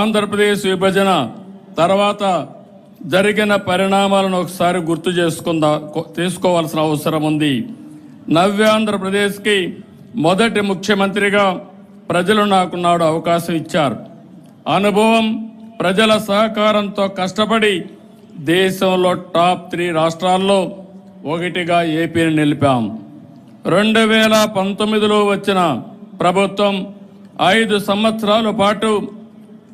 ఆంధ్రప్రదేశ్ విభజన తర్వాత జరిగిన పరిణామాలను ఒకసారి గుర్తు చేసుకుందా తీసుకోవాల్సిన అవసరం ఉంది. నవ్యాంధ్రప్రదేశ్కి మొదటి ముఖ్యమంత్రిగా ప్రజలు నాకు నాడు అవకాశం ఇచ్చారు. అనుభవం ప్రజల సహకారంతో కష్టపడి దేశంలో టాప్ త్రీ రాష్ట్రాల్లో ఒకటిగా ఏపీని నిలిపాం. రెండు వేల పంతొమ్మిదిలో వచ్చిన ప్రభుత్వం ఐదు సంవత్సరాల పాటు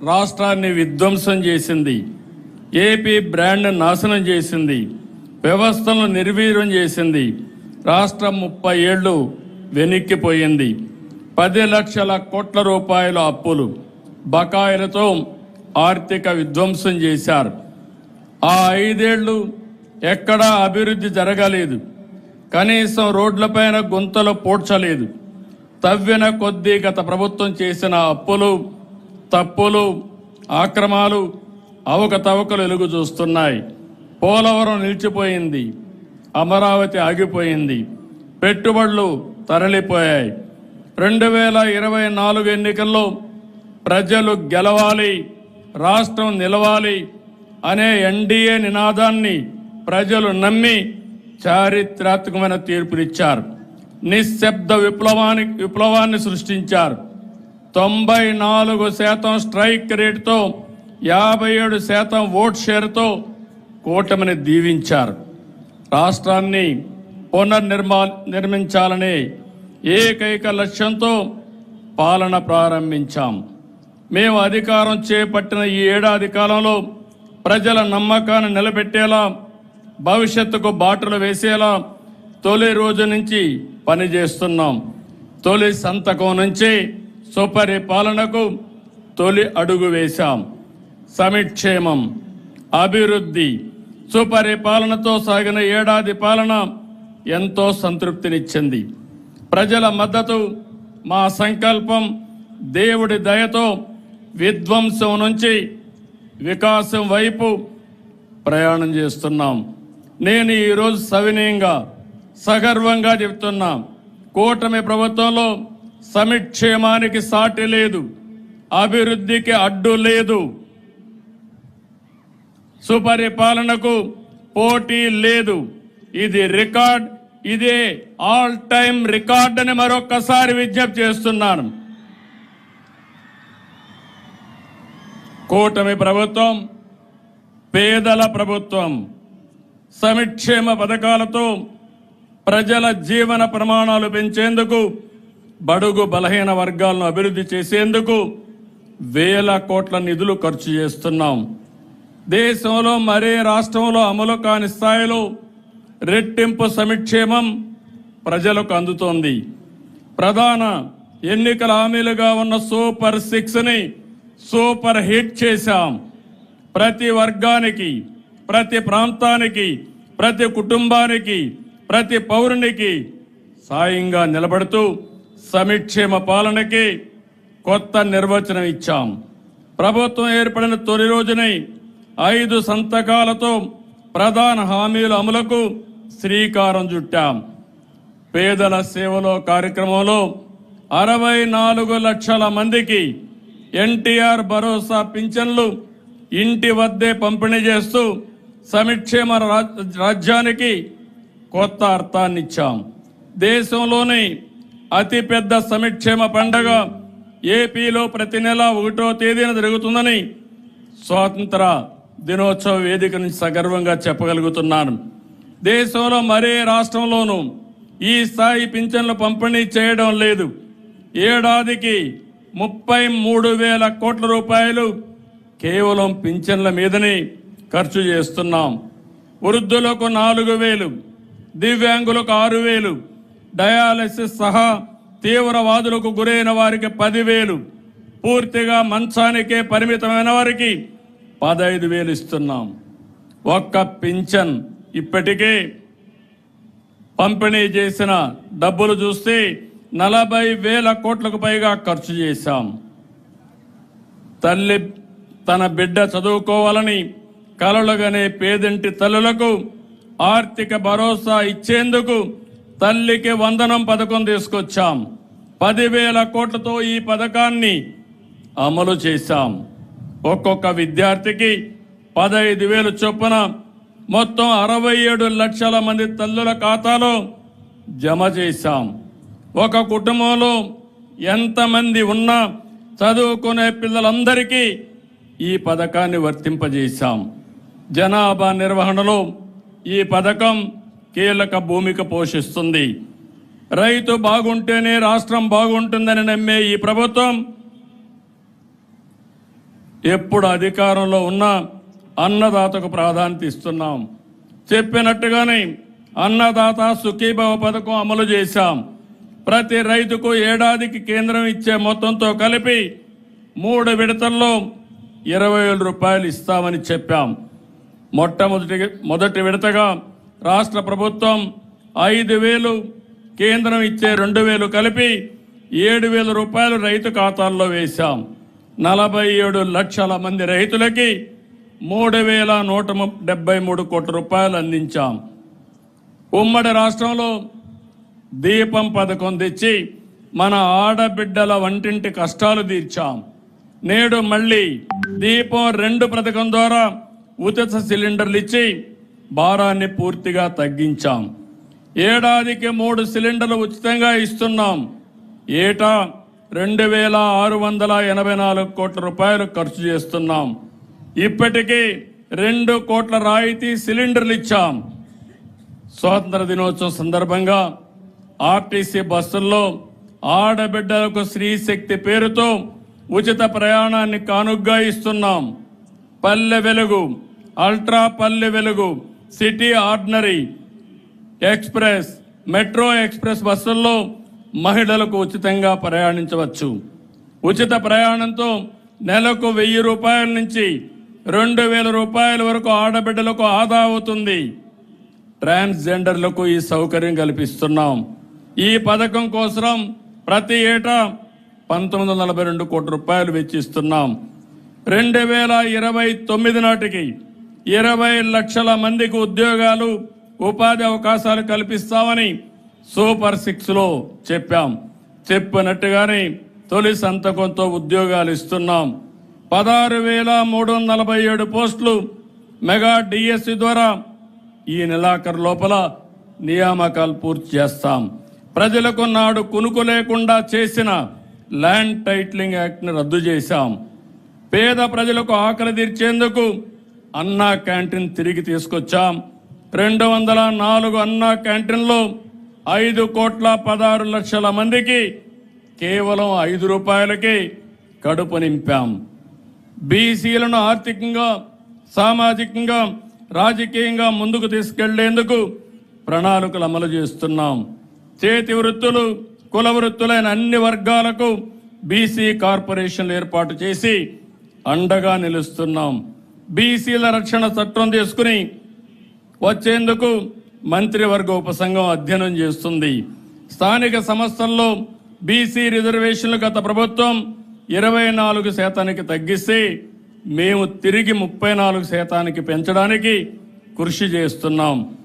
రాష్ట్రాన్ని విధ్వంసం చేసింది. ఏపీ బ్రాండ్ నాశనం చేసింది. వ్యవస్థను నిర్వీర్యం చేసింది. రాష్ట్రం ముప్పై ఏళ్ళు వెనక్కిపోయింది. పది లక్షల కోట్ల రూపాయల అప్పులు బకాయిలతో ఆర్థిక విధ్వంసం చేశారు. ఆ ఐదేళ్ళు ఎక్కడా అభివృద్ధి జరగలేదు. కనీసం రోడ్లపైన గుంతలు పూడ్చలేదు. తవ్విన కొద్దీ గత ప్రభుత్వం చేసిన అప్పులు తప్పులు ఆక్రమాలు అవకతవకలు వెలుగు చూస్తున్నాయి. పోలవరం నిలిచిపోయింది. అమరావతి ఆగిపోయింది. పెట్టుబడులు తరలిపోయాయి. రెండు వేల ఇరవై నాలుగు ఎన్నికల్లో ప్రజలు గెలవాలి రాష్ట్రం నిలవాలి అనే ఎన్డీఏ నినాదాన్ని ప్రజలు నమ్మి చారిత్రాత్మకమైన తీర్పునిచ్చారు. నిశ్శబ్ద విప్లవానికి విప్లవాన్ని సృష్టించారు. తొంభై నాలుగు శాతం స్ట్రైక్ రేటుతో యాభై ఏడు శాతం ఓట్ షేర్తో కూటమిని దీవించారు. రాష్ట్రాన్ని పునర్నిర్మా నిర్మించాలనే ఏకైక లక్ష్యంతో పాలన ప్రారంభించాం. మేము అధికారం చేపట్టిన ఈ ఏడాది కాలంలో ప్రజల నమ్మకాన్ని నిలబెట్టేలా భవిష్యత్తుకు బాటలు వేసేలా తొలి రోజు నుంచి పనిచేస్తున్నాం. తొలి సంతకం నుంచి సుపరిపాలనకు తొలి అడుగు వేశాం. సమిక్షేమం అభివృద్ధి సుపరిపాలనతో సాగిన ఏడాది పాలన ఎంతో సంతృప్తినిచ్చింది. ప్రజల మద్దతు మా సంకల్పం దేవుడి దయతో విధ్వంసం నుంచి వికాసం వైపు ప్రయాణం చేస్తున్నాం. నేను ఈరోజు సవినయంగా సగర్వంగా చెబుతున్నా కూటమి ప్రభుత్వంలో సమిక్షేమానికి సాటి లేదు. అభివృద్ధికి అడ్డు లేదు. సుపరిపాలనకు పోటీ లేదు. ఇది రికార్డ్ ఇదే ఆల్ టైమ్ రికార్డ్ అని మరొక్కసారి విజ్ఞప్తి చేస్తున్నాను. కూటమి ప్రభుత్వం పేదల ప్రభుత్వం సమిక్షేమ పథకాలతో ప్రజల జీవన ప్రమాణాలు పెంచేందుకు బడుగు బలహీన వర్గాలను అభివృద్ధి చేసేందుకు వేల కోట్ల నిధులు ఖర్చు చేస్తున్నాం. దేశంలో మరే రాష్ట్రంలో అమలు కాని స్థాయిలో రెట్టింపు సమిక్షేమం ప్రజలకు అందుతోంది. ప్రధాన ఎన్నికల హామీలుగా ఉన్న సూపర్ సిక్స్ని సూపర్ హిట్ చేశాం. ప్రతి వర్గానికి ప్రతి ప్రాంతానికి ప్రతి కుటుంబానికి ప్రతి పౌరునికి సాయంగా నిలబడుతూ సమిక్షేమ పాలనకి కొత్త నిర్వచనం ఇచ్చాం. ప్రభుత్వం ఏర్పడిన తొలి రోజునే ఐదు సంతకాలతో ప్రధాన హామీల అమలుకు శ్రీకారం చుట్టాం. పేదల సేవలో కార్యక్రమంలో అరవై నాలుగు లక్షల మందికి ఎన్టీఆర్ భరోసా పింఛన్లు ఇంటి వద్దే పంపిణీ చేస్తూ సమిక్షేమ రా- రాజ్యానికి కొత్త అర్థాన్నిచ్చాం. దేశంలోని అతిపెద్ద సమిక్షేమ పండగ ఏపీలో ప్రతి నెల ఒకటో తేదీన జరుగుతుందని స్వాతంత్ర దినోత్సవ వేదిక నుంచి సగర్వంగా చెప్పగలుగుతున్నాను. దేశంలో మరే రాష్ట్రంలోనూ ఈ స్థాయి పింఛన్లు పంపిణీ చేయడం లేదు. ఏడాదికి ముప్పై మూడు వేల కోట్ల రూపాయలు కేవలం పింఛన్ల మీదనే ఖర్చు చేస్తున్నాం. వృద్ధులకు నాలుగు వేలు దివ్యాంగులకు ఆరు వేలు డయాలసిస్ సహా తీవ్రవాదులకు గురైన వారికి పదివేలు పూర్తిగా మంచానికే పరిమితమైన వారికి పదహైదు వేలు ఇస్తున్నాం. ఒక్క పింఛన్ ఇప్పటికే పంపిణీ చేసిన డబ్బులు చూస్తే నలభై వేల కోట్లకు పైగా ఖర్చు చేశాం. తల్లి తన బిడ్డ చదువుకోవాలని కలలుగనే పేదింటి తల్లులకు ఆర్థిక భరోసా ఇచ్చేందుకు తల్లికి వందనం పథకం తీసుకొచ్చాం. పదివేల కోట్లతో ఈ పథకాన్ని అమలు చేశాం. ఒక్కొక్క విద్యార్థికి పదహైదు వేలు చొప్పున మొత్తం అరవై ఏడు లక్షల మంది తల్లుల ఖాతాలో జమ చేశాం. ఒక కుటుంబంలో ఎంతమంది ఉన్నా చదువుకునే పిల్లలందరికీ ఈ పథకాన్ని వర్తింపజేశాం. జనాభా నిర్వహణలో ఈ పథకం కీలక భూమిక పోషిస్తుంది. రైతు బాగుంటేనే రాష్ట్రం బాగుంటుందని నమ్మే ఈ ప్రభుత్వం ఎప్పుడు అధికారంలో ఉన్నా అన్నదాతకు ప్రాధాన్యత ఇస్తున్నాం. చెప్పినట్టుగానే అన్నదాత సుఖీభవ పథకం అమలు చేశాం. ప్రతి రైతుకు ఏడాదికి కేంద్రం ఇచ్చే మొత్తంతో కలిపి మూడు విడతల్లో ఇరవై వేల రూపాయలు ఇస్తామని చెప్పాం. మొట్టమొదటి మొదటి విడతగా రాష్ట్ర ప్రభుత్వం ఐదు వేలు కేంద్రం ఇచ్చే రెండు వేలు కలిపి ఏడు వేల రూపాయలు రైతు ఖాతాల్లో వేశాం. నలభై ఏడు లక్షల మంది రైతులకి మూడు వేల నూట ము- డెబ్బై మూడు కోట్ల రూపాయలు అందించాం. ఉమ్మడి రాష్ట్రంలో దీపం పథకం తెచ్చి మన ఆడబిడ్డల వంటింటి కష్టాలు తీర్చాం. నేడు మళ్ళీ దీపం రెండు పథకం ద్వారా ఉచిత సిలిండర్లు ఇచ్చి భారాన్ని పూర్తిగా తగ్గించాం. ఏడాదికి మూడు సిలిండర్లు ఉచితంగా ఇస్తున్నాం. ఏటా రెండు వేల ఆరు వందల ఎనభై నాలుగు కోట్ల రూపాయలు ఖర్చు చేస్తున్నాం. ఇప్పటికీ రెండు కోట్ల రాయితీ సిలిండర్లు ఇచ్చాం. స్వాతంత్ర దినోత్సవం సందర్భంగా ఆర్టీసీ బస్సుల్లో ఆడబిడ్డలకు స్త్రీశక్తి పేరుతో ఉచిత ప్రయాణాన్ని కానుగ్గా ఇస్తున్నాం. Palle Velugu ultra Palle Velugu city ordinary express metro express బస్సుల్లో మహిళలకు ఉచితంగా ప్రయాణించవచ్చు. ఉచిత ప్రయాణంతో నెలకు వెయ్యి రూపాయల నుంచి రెండు వేల రూపాయల వరకు ఆడబిడ్డలకు ఆదా అవుతుంది. ట్రాన్స్జెండర్లకు ఈ సౌకర్యం కల్పిస్తున్నాం. ఈ పథకం కోసం ప్రతి ఏటా పంతొమ్మిది వందల నలభై రెండు కోట్ల రూపాయలు వెచ్చిస్తున్నాం. రెండు వేల ఇరవై తొమ్మిది నాటికి ఇరవై లక్షల మందికి ఉద్యోగాలు ఉపాధి అవకాశాలు కల్పిస్తామని సూపర్ సిక్స్లో చెప్పాం. చెప్పినట్టుగానే తొలి సంతకంతో ఉద్యోగాలు ఇస్తున్నాం. పదహారు వేల మూడు వందల నలభై ఏడు పోస్టులు మెగా డిఎస్సి ద్వారా ఈ నెలాఖరు లోపల నియామకాలు పూర్తి చేస్తాం. ప్రజలకు నాడు కునుకు లేకుండా చేసిన ల్యాండ్ టైటిలింగ్ యాక్ట్ని రద్దు చేశాం. పేద ప్రజలకు ఆకలి తీర్చేందుకు అన్నా క్యాంటీన్ తిరిగి తీసుకొచ్చాం. రెండు వందల నాలుగు అన్నా క్యాంటీన్లో ఐదు కోట్ల పదహారు లక్షల మందికి కేవలం ఐదు రూపాయలకి కడుపు నింపాం. బీసీలను ఆర్థికంగా సామాజికంగా రాజకీయంగా ముందుకు తీసుకెళ్ళేందుకు ప్రణాళికలు అమలు చేస్తున్నాం. చేతి వృత్తులు కుల వృత్తులైన అన్ని వర్గాలకు బీసీ కార్పొరేషన్లు ఏర్పాటు చేసి అండగా నిలుస్తున్నాం. బీసీల రక్షణ చట్టం తీసుకుని వచ్చేందుకు మంత్రివర్గ ఉపసంఘం అధ్యయనం చేస్తుంది. స్థానిక సంస్థల్లో బీసీ రిజర్వేషన్లు గత ప్రభుత్వం ఇరవై నాలుగు శాతానికి తగ్గిస్తే మేము తిరిగి ముప్పై నాలుగు శాతానికి పెంచడానికి కృషి చేస్తున్నాం.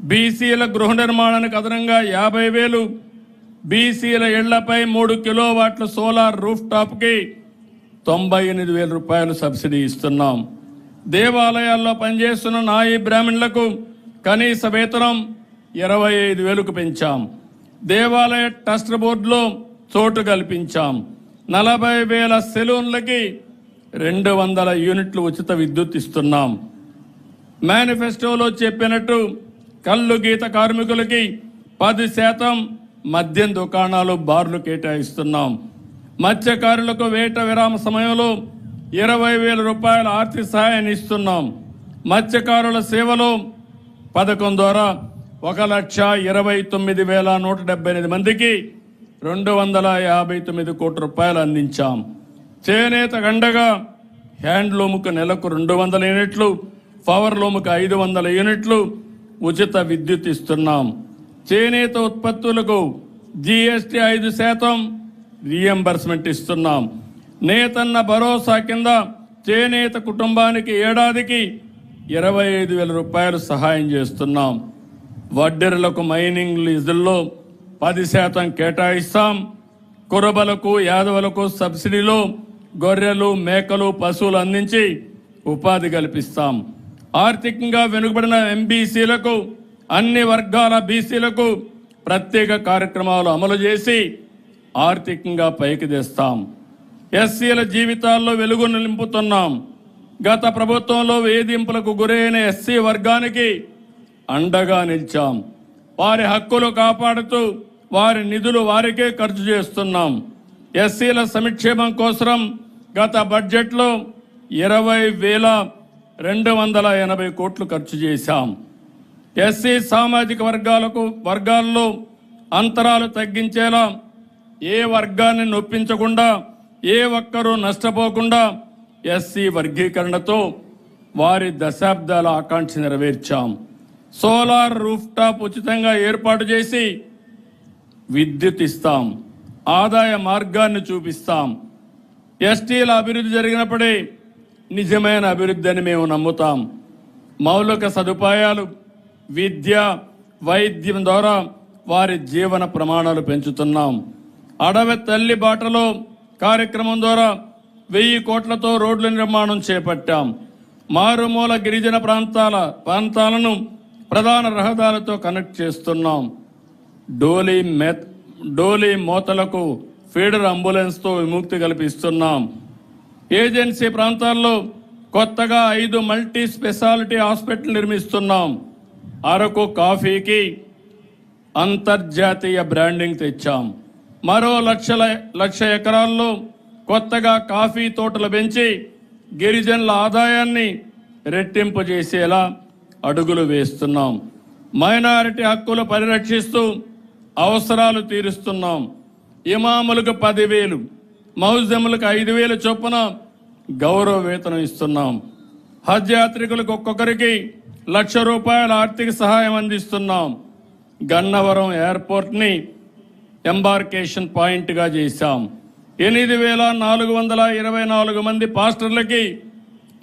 బీసీల గృహ నిర్మాణానికి అదనంగా యాభై వేలు బీసీల ఇళ్ళపై మూడు కిలోవాట్ల సోలార్ రూఫ్ టాప్కి తొంభై ఎనిమిది వేల రూపాయలు సబ్సిడీ ఇస్తున్నాం. దేవాలయాల్లో పనిచేస్తున్న నాయి బ్రాహ్మణులకు కనీస వేతనం ఇరవై ఐదు వేలకు పెంచాం. దేవాలయ ట్రస్ట్ బోర్డులో చోటు కల్పించాం. నలభై వేల సెలూన్లకి రెండు వందల యూనిట్లు ఉచిత విద్యుత్ ఇస్తున్నాం. మేనిఫెస్టోలో చెప్పినట్టు కళ్ళు గీత కార్మికులకి పది శాతం మద్యం దుకాణాలు బార్లు కేటాయిస్తున్నాం. మత్స్యకారులకు వేట విరామ సమయంలో ఇరవై వేల రూపాయల ఆర్థిక సహాయాన్ని ఇస్తున్నాం. మత్స్యకారుల సేవలో పథకం ద్వారా ఒక లక్ష ఇరవై తొమ్మిది వేల నూట డెబ్బై ఎనిమిది మందికి రెండు వందల యాభై తొమ్మిది కోట్ల రూపాయలు అందించాం. చేనేత గండగా హ్యాండ్లూముకు నెలకు రెండు వందల యూనిట్లు పవర్లూముకు ఐదు వందల యూనిట్లు ఉచిత విద్యుత్ ఇస్తున్నాం. చేనేత ఉత్పత్తులకు జిఎస్టి ఐదు శాతం రీఎంబర్స్మెంట్ ఇస్తున్నాం. నేతన్న భరోసా కింద చేనేత కుటుంబానికి ఏడాదికి ఇరవై ఐదు వేల రూపాయలు సహాయం చేస్తున్నాం. వడ్డెరలకు మైనింగ్ లీజుల్లో పది శాతం కేటాయిస్తాం. కురబలకు యాదవులకు సబ్సిడీలో గొర్రెలు మేకలు పశువులు అందించి ఉపాధి కల్పిస్తాం. ఆర్థికంగా వెనుకబడిన ఎంబీసీలకు అన్ని వర్గాల బీసీలకు ప్రత్యేక కార్యక్రమాలు అమలు చేసి ఆర్థికంగా పైకి తెస్తాం. ఎస్సీల జీవితాల్లో వెలుగును నింపుతున్నాం. గత ప్రభుత్వంలో వేధింపులకు గురైన ఎస్సీ వర్గానికి అండగా నిలిచాం. వారి హక్కులు కాపాడుతూ వారి నిధులు వారికే ఖర్చు చేస్తున్నాం. ఎస్సీల సంక్షేమం కోసం గత బడ్జెట్లో ఇరవై వేల రెండు వందల ఎనభై కోట్లు ఖర్చు చేశాం. ఎస్సీ సామాజిక వర్గాలకు వర్గాల్లో అంతరాలు తగ్గించేలా ఏ వర్గాన్ని నొప్పించకుండా ఏ ఒక్కరూ నష్టపోకుండా ఎస్సీ వర్గీకరణతో వారి దశాబ్దాల ఆకాంక్ష నెరవేర్చాం. సోలార్ రూఫ్ టాప్ ఉచితంగా ఏర్పాటు చేసి విద్యుత్ ఇస్తాం. ఆదాయ మార్గాన్ని చూపిస్తాం. ఎస్టీల అభివృద్ధి జరిగినప్పుడే నిజమైన అభివృద్ధి అని మేము నమ్ముతాం. మౌలిక సదుపాయాలు విద్య వైద్యం ద్వారా వారి జీవన ప్రమాణాలు పెంచుతున్నాం. అడవి తల్లి బాటలో కార్యక్రమం ద్వారా వెయ్యి కోట్లతో రోడ్ల నిర్మాణం చేపట్టాం. మారుమూల గిరిజన ప్రాంతాల ప్రాంతాలను ప్రధాన రహదారులతో కనెక్ట్ చేస్తున్నాం. డోలీ మెత్ డోలీ మోతలకు ఫీడర్ అంబులెన్స్తో విముక్తి కల్పిస్తున్నాం. ఏజెన్సీ ప్రాంతాల్లో కొత్తగా ఐదు మల్టీ స్పెషాలిటీ హాస్పిటల్ నిర్మిస్తున్నాం. అరకు కాఫీకి అంతర్జాతీయ బ్రాండింగ్ తెచ్చాం. మరో లక్షల లక్ష ఎకరాల్లో కొత్తగా కాఫీ తోటలు పెంచి గిరిజనుల ఆదాయాన్ని రెట్టింపు చేసేలా అడుగులు వేస్తున్నాం. మైనారిటీ హక్కులు పరిరక్షిస్తూ అవసరాలు తీరుస్తున్నాం. ఇమాములకు పదివేలు మౌజములకు ఐదు వేలు చొప్పున గౌరవ వేతనం ఇస్తున్నాం. హజ్ యాత్రికులకు ఒక్కొక్కరికి లక్ష రూపాయల ఆర్థిక సహాయం అందిస్తున్నాం. గన్నవరం ఎయిర్పోర్ట్ని ఎంబార్కేషన్ పాయింట్గా చేశాం. ఎనిమిది వేల నాలుగు వందల ఇరవై నాలుగు మంది పాస్టర్లకి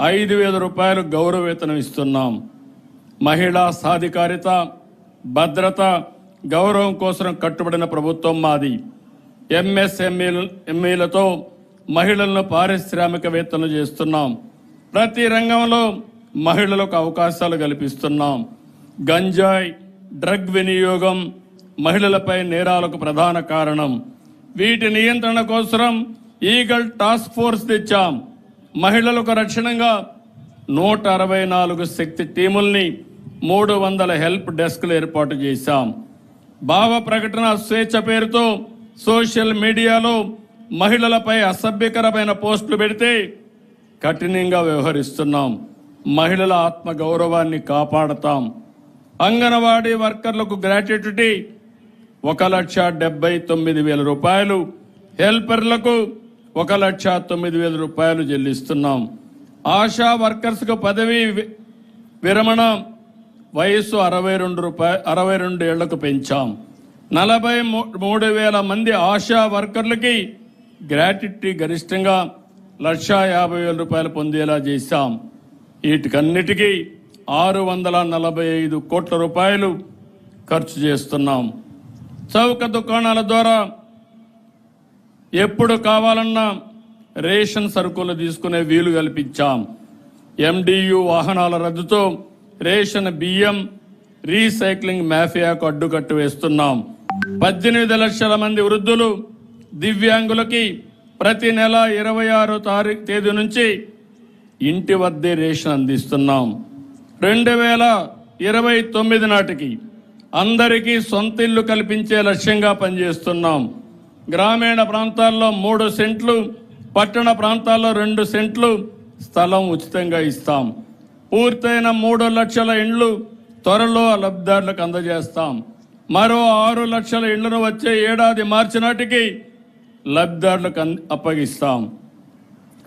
ఐదు వేల రూపాయలు గౌరవవేతనం ఇస్తున్నాం. మహిళా సాధికారిత భద్రత గౌరవం కోసం కట్టుబడిన ప్రభుత్వం మాది. ఎంఎస్ఎంఈలు ఎంఈలతో మహిళలను పారిశ్రామికవేత్తలు చేస్తున్నాం. ప్రతి రంగంలో మహిళలకు అవకాశాలు కల్పిస్తున్నాం. గంజాయి డ్రగ్ వినియోగం మహిళలపై నేరాలకు ప్రధాన కారణం. వీటి నియంత్రణ కోసం ఈగల్ టాస్క్ ఫోర్స్ తెచ్చాం. మహిళలకు రక్షణగా నూట అరవై నాలుగు శక్తి టీముల్ని మూడు వందల హెల్ప్ డెస్క్లు ఏర్పాటు చేశాం. భావ ప్రకటన స్వేచ్ఛ పేరుతో సోషల్ మీడియాలో మహిళలపై అసభ్యకరమైన పోస్టులు పెడితే కఠినంగా వ్యవహరిస్తున్నాం. మహిళల ఆత్మ గౌరవాన్ని కాపాడతాం. అంగన్వాడీ వర్కర్లకు గ్రాట్యుటీ ఒక లక్ష డెబ్బై తొమ్మిది వేల రూపాయలు. హెల్పర్లకు ఒక లక్ష తొమ్మిది వేల రూపాయలు చెల్లిస్తున్నాం. ఆశా వర్కర్స్కు పదవి విరమణ వయస్సు అరవై రెండు రూపాయ అరవై రెండు ఏళ్ళకు పెంచాం. నలభై మూ- మూడు వేల మంది ఆశా వర్కర్లకి గ్రాట్యుటీ గరిష్టంగా లక్షా యాభై వేల రూపాయలు పొందేలా చేశాం. వీటికన్నిటికీ ఆరు వందల నలభై ఐదు కోట్ల రూపాయలు ఖర్చు చేస్తున్నాం. చౌక దుకాణాల ద్వారా ఎప్పుడు కావాలన్నా రేషన్ సరుకులు తీసుకునే వీలు కల్పించాం. ఎండియు వాహనాల రద్దుతో రేషన్ బియ్యం రీసైక్లింగ్ మాఫియాకు అడ్డుకట్టు వేస్తున్నాం. పద్దెనిమిది లక్షల మంది వృద్ధులు దివ్యాంగులకి ప్రతి నెల ఇరవై ఆరో తారీఖు తేదీ నుంచి ఇంటి వద్దే రేషన్ అందిస్తున్నాం. రెండు వేల ఇరవై తొమ్మిది నాటికి అందరికీ సొంత ఇల్లు కల్పించే లక్ష్యంగా పనిచేస్తున్నాం. గ్రామీణ ప్రాంతాల్లో మూడు సెంట్లు పట్టణ ప్రాంతాల్లో రెండు సెంట్లు స్థలం ఉచితంగా ఇస్తాం. పూర్తయిన మూడు లక్షల ఇండ్లు త్వరలో లబ్ధిదారులకు అందజేస్తాం. మరో ఆరు లక్షల ఇండ్లను వచ్చే ఏడాది మార్చి నాటికి లబ్ధిదారులకు అప్పగిస్తాం.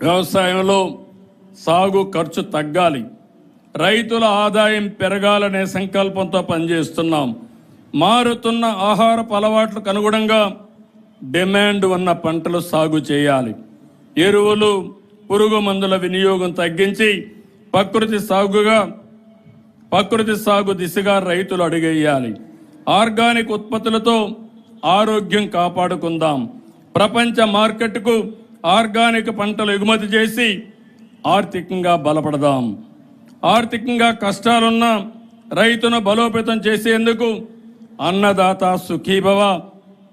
వ్యవసాయంలో సాగు ఖర్చు తగ్గాలి. రైతుల ఆదాయం పెరగాలనే సంకల్పంతో పనిచేస్తున్నాం. మారుతున్న ఆహారపు అలవాట్లకు అనుగుణంగా డిమాండ్ ఉన్న పంటలు సాగు చేయాలి. ఎరువులు పురుగు మందుల వినియోగం తగ్గించి ప్రకృతి సాగుగా ప్రకృతి సాగు దిశగా రైతులు అడుగేయాలి. ఆర్గానిక్ ఉత్పత్తులతో ఆరోగ్యం కాపాడుకుందాం. ప్రపంచ మార్కెట్కు ఆర్గానిక్ పంటలు ఎగుమతి చేసి ఆర్థికంగా బలపడదాం. ఆర్థికంగా కష్టాలున్న రైతును బలోపేతం చేసేందుకు అన్నదాత సుఖీభవ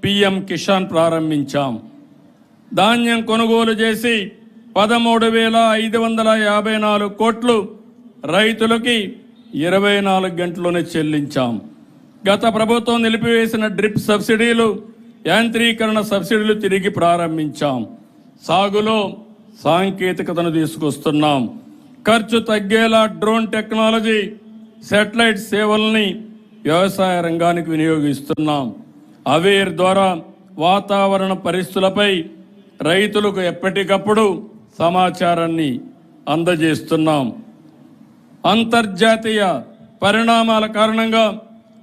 పిఎం కిసాన్ ప్రారంభించాం. ధాన్యం కొనుగోలు చేసి పదమూడు వేల ఐదు వందల యాభై నాలుగు కోట్లు రైతులకి ఇరవై నాలుగు గంటల్లోనే చెల్లించాం. గత ప్రభుత్వం నిలిపివేసిన డ్రిప్ సబ్సిడీలు యాంత్రీకరణ సబ్సిడీలు తిరిగి ప్రారంభించాం. సాగులో సాంకేతికతను తీసుకొస్తున్నాం. ఖర్చు తగ్గేలా డ్రోన్ టెక్నాలజీ శాటిలైట్ సేవల్ని వ్యవసాయ రంగానికి వినియోగిస్తున్నాం. అవేర్ ద్వారా వాతావరణ పరిస్థితులపై రైతులకు ఎప్పటికప్పుడు సమాచారాన్ని అందజేస్తున్నాం. అంతర్జాతీయ పరిణామాల కారణంగా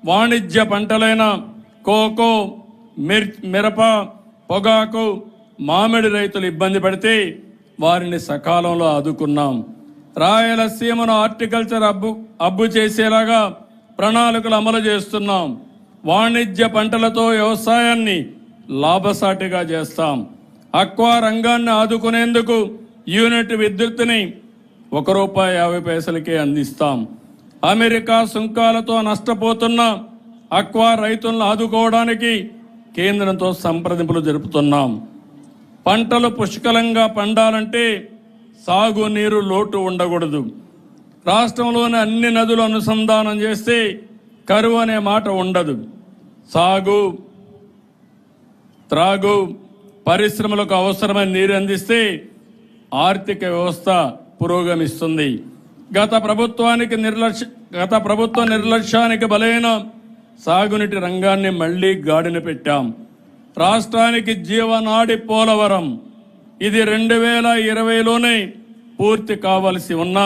వాణిజ్య పంటలైన కోకో మిర్ మిరప పొగాకు మామిడి రైతులు ఇబ్బంది పడితే వారిని సకాలంలో ఆదుకున్నాం. రాయలసీమను హార్టికల్చర్ అబ్బు అబ్బు చేసేలాగా ప్రణాళికలు అమలు చేస్తున్నాం. వాణిజ్య పంటలతో వ్యవసాయాన్ని లాభసాటిగా చేస్తాం. అక్వా రంగాన్ని ఆదుకునేందుకు యూనిట్ విద్యుత్తుని ఒక రూపాయి యాభై పైసలకే అందిస్తాం. అమెరికా సుంకాలతో నష్టపోతున్న అక్వా రైతులను ఆదుకోవడానికి కేంద్రంతో సంప్రదింపులు జరుపుతున్నాం. పంటలు పుష్కలంగా పండాలంటే సాగునీరు లోటు ఉండకూడదు. రాష్ట్రంలోని అన్ని నదులు అనుసంధానం చేస్తే కరువు అనే మాట ఉండదు. సాగు త్రాగు పరిశ్రమలకు అవసరమైన నీరు అందిస్తే ఆర్థిక వ్యవస్థ పురోగమిస్తుంది. గత ప్రభుత్వానికి నిర్లక్ష్య గత ప్రభుత్వ నిర్లక్ష్యానికి బలైన సాగునీటి రంగాన్ని మళ్ళీ గాడిన పెట్టాం. రాష్ట్రానికి జీవనాడి పోలవరం ఇది రెండు వేల ఇరవైలోనే పూర్తి కావలసి ఉన్న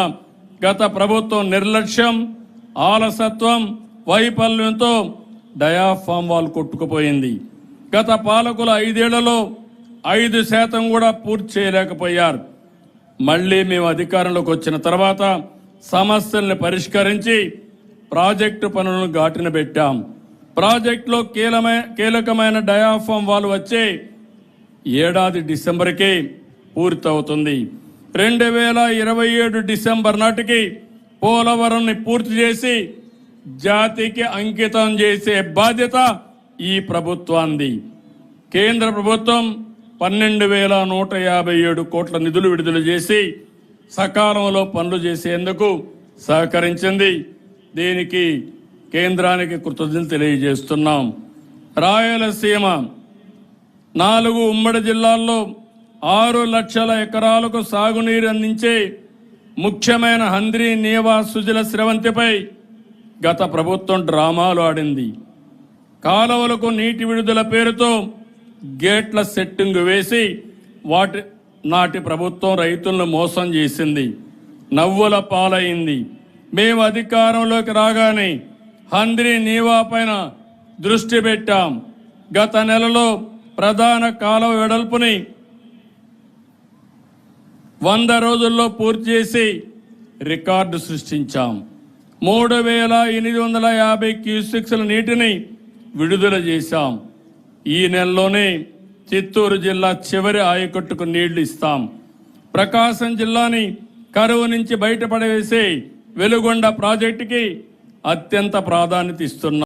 గత ప్రభుత్వం నిర్లక్ష్యం ఆలసత్వం వైఫల్యంతో డయాఫామ్ వాల్ కొట్టుకుపోయింది. గత పాలకుల ఐదేళ్ళలో ఐదు శాతం కూడా పూర్తి చేయలేకపోయారు. మళ్ళీ మేము అధికారంలోకి వచ్చిన తర్వాత సమస్యల్ని పరిష్కరించి ప్రాజెక్టు పనులను ఘాటిన పెట్టాం. ప్రాజెక్టులో కీలమైన కీలకమైన డయాఫామ్ వాల్ వచ్చే ఏడాది డిసెంబర్కే పూర్తవుతుంది. రెండు వేల ఇరవై ఏడు డిసెంబర్ నాటికి పోలవరంని పూర్తి చేసి జాతికి అంకితం చేసే బాధ్యత ఈ ప్రభుత్వాన్ని కేంద్ర ప్రభుత్వం పన్నెండు వేల నూట యాభై ఏడు కోట్ల నిధులు విడుదల చేసి సకాలంలో పనులు చేసేందుకు సహకరించింది. దీనికి కేంద్రానికి కృతజ్ఞతలు తెలియజేస్తున్నాం. రాయలసీమ నాలుగు ఉమ్మడి జిల్లాల్లో ఆరు లక్షల ఎకరాలకు సాగునీరు అందించే ముఖ్యమైన హంద్రి నీవా సుజల స్రవంతిపై గత ప్రభుత్వం డ్రామాలు ఆడింది. కాలువలకు నీటి విడుదల పేరుతో గేట్ల సెట్టింగ్ వేసి వాటి నాటి ప్రభుత్వం రైతులను మోసం చేసింది. నవ్వుల పాలైంది. మేము అధికారంలోకి రాగానే హంద్రి నీవా పైన దృష్టి పెట్టాం. గత నెలలో ప్రధాన కాలువ వెడల్పుని వంద రోజుల్లో పూర్తి చేసి రికార్డు సృష్టించాం. మూడు వేల ఎనిమిది వందల యాభై క్యూసెక్స్ల నీటిని విడుదల చేశాం. ఈ నెలలోనే చిత్తూరు జిల్లా చివరి ఆయకట్టుకు నీళ్ళు ఇస్తాం. ప్రకాశం జిల్లాని కరువు నుంచి బయటపడవేసే వెలుగొండ ప్రాజెక్టుకి అత్యంత ప్రాధాన్యత ఇస్తున్నాం.